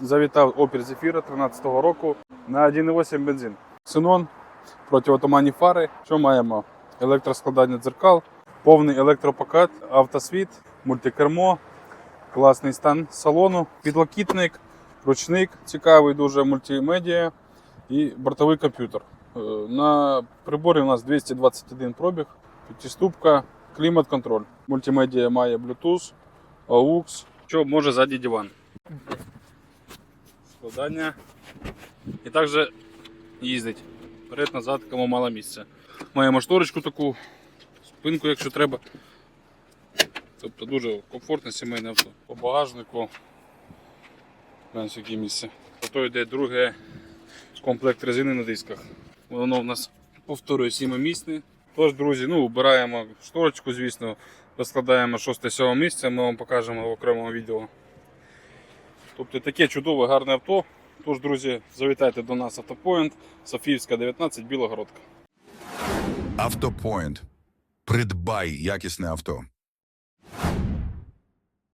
завітав Opel Zafira 13-го року на 1,8 бензин. Ксенон, протиотуманні фари. Що маємо? Електроскладання дзеркал, повний електропакет, автосвіт, мультикермо, класний стан салону, підлокітник, ручник цікавий, дуже мультимедіа і бортовий комп'ютер. Е, На приборі у нас 221 пробіг, п'ятиступка, клімат-контроль. Мультимедіа має Bluetooth, AUX, що може ззаді диван. Складання. І також їздить. Вперед-назад, кому мало місця. Маємо шторочку таку, спинку, якщо треба. Тобто дуже комфортне сімейне авто. По багажнику. Яке місце. Ото йде друге комплект резини на дисках. Воно в нас повторює сімимісне. Тож, друзі, ну, обираємо шторочку, звісно, розкладаємо 6-7 місце, ми вам покажемо в окремому відео. Тобто таке чудове, гарне авто. Тож, друзі, завітайте до нас Автопоінт, Софіївська, 19, Білогородка. Автопоінт. Придбай якісне авто.